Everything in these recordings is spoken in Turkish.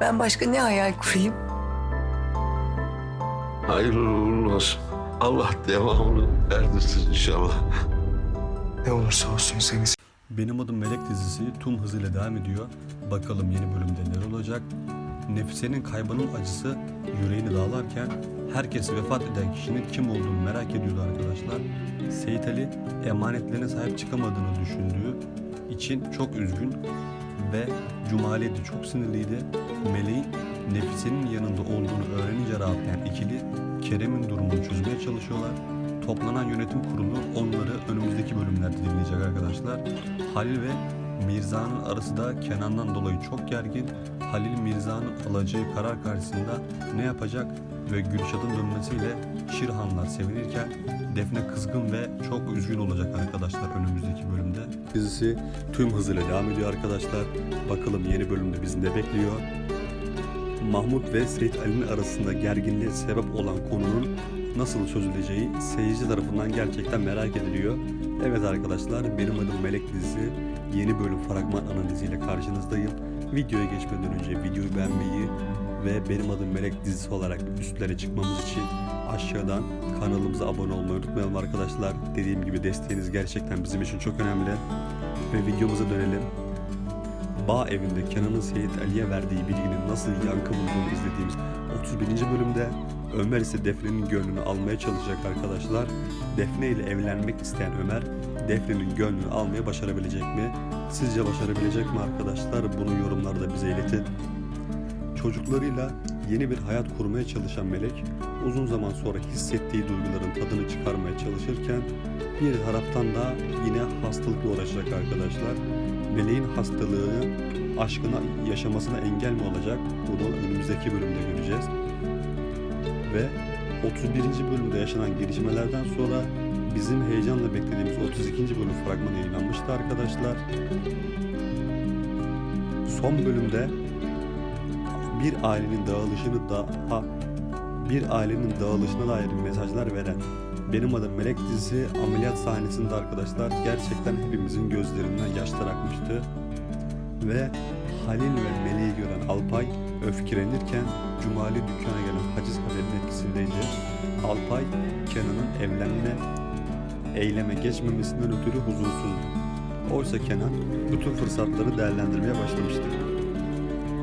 Ben başka ne hayal kurayım? Hayırlı uğurlu olsun. Allah devamını erdirsin inşallah. Ne olursa olsun seni Benim Adım Melek dizisi tüm hızıyla devam ediyor. Bakalım yeni bölümde neler olacak. Nefise'nin kaybının acısı yüreğini dağlarken herkes vefat eden kişinin kim olduğunu merak ediyordu arkadaşlar. Seyit Ali emanetlerine sahip çıkamadığını düşündüğü için çok üzgün ve Cumali de çok sinirliydi. Meleğin Nefise'nin yanında olduğunu öğrenince rahatlayan ikili Kerem'in durumunu çözmeye çalışıyorlar. Toplanan yönetim kurulu onları önümüzdeki bölümlerde dinleyecek arkadaşlar. Halil ve Mirza'nın arası da Kenan'dan dolayı çok gergin. Halil Mirza'nın alacağı karar karşısında ne yapacak ve Gülşah'ın dönmesiyle Şirhanlar sevinirken Defne kızgın ve çok üzgün olacak arkadaşlar önümüzdeki bölümde. Dizisi tüm hızıyla devam ediyor arkadaşlar. Bakalım yeni bölümde bizi ne bekliyor. Mahmut ve Seyit Ali'nin arasında gerginliğe sebep olan konunun nasıl çözüleceği seyirci tarafından gerçekten merak ediliyor. Evet arkadaşlar benim adım Melek dizisi yeni bölüm fragman analiziyle karşınızdayım. Videoya geçmeden önce videoyu beğenmeyi ve benim adım Melek dizisi olarak üstlere çıkmamız için aşağıdan kanalımıza abone olmayı unutmayalım arkadaşlar. Dediğim gibi desteğiniz gerçekten bizim için çok önemli. Ve videomuza dönelim. Bağ evinde Kenan'ın Seyit Ali'ye verdiği bilginin nasıl yankı bulduğunu izlediğimiz 31. bölümde Ömer ise Defne'nin gönlünü almaya çalışacak arkadaşlar. Defne ile evlenmek isteyen Ömer, Defne'nin gönlünü almaya başarabilecek mi? Sizce başarabilecek mi arkadaşlar? Bunu yorumlarda bize iletin. Çocuklarıyla yeni bir hayat kurmaya çalışan Melek, uzun zaman sonra hissettiği duyguların tadını çıkarmaya çalışırken bir taraftan da yine hastalıkla uğraşacak arkadaşlar. Meleğin hastalığı aşkına yaşamasına engel mi olacak? Bunu önümüzdeki bölümde göreceğiz. Ve 31. bölümde yaşanan gelişmelerden sonra bizim heyecanla beklediğimiz 32. bölüm fragmanı yayınlanmıştı arkadaşlar. Son bölümde bir ailenin dağılışını daha bir ailenin dağılışına dair mesajlar veren benim adım Melek dizisi ameliyat sahnesinde arkadaşlar gerçekten hepimizin gözlerinden yaşlar akmıştı. Ve Halil ve Meleği gören Alpay öfkelenirken Cumali dükkana gelen haciz. Alpay Kenan'ın evlenme eyleme geçmemesinden ötürü huzursuzdu. Oysa Kenan bütün fırsatları değerlendirmeye başlamıştı.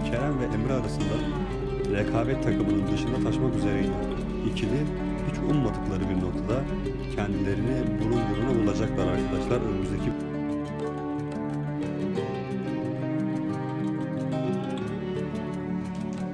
Kerem ve Emre arasında rekabet takımının dışında taşmak üzereydi. İkili hiç ummadıkları bir noktada kendilerini burun buruna bulacaklar arkadaşlar önümüzdeki